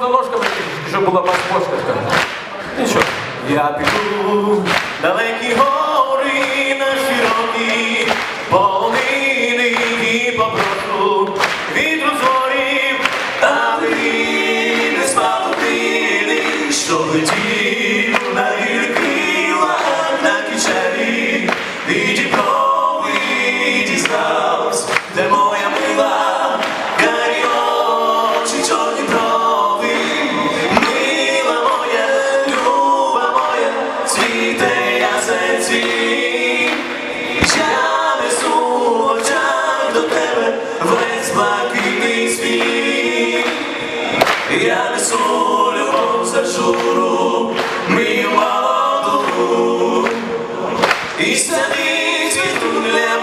можна ложками, щоб була пашпошка. Нічого. Я піду далекі гори на широкі полонини і попрошу вітру зорів, аби не спав що летів я несу в до тебе, весь блакитний світ, я несу любов за журу, мій молоду, і садить від туля.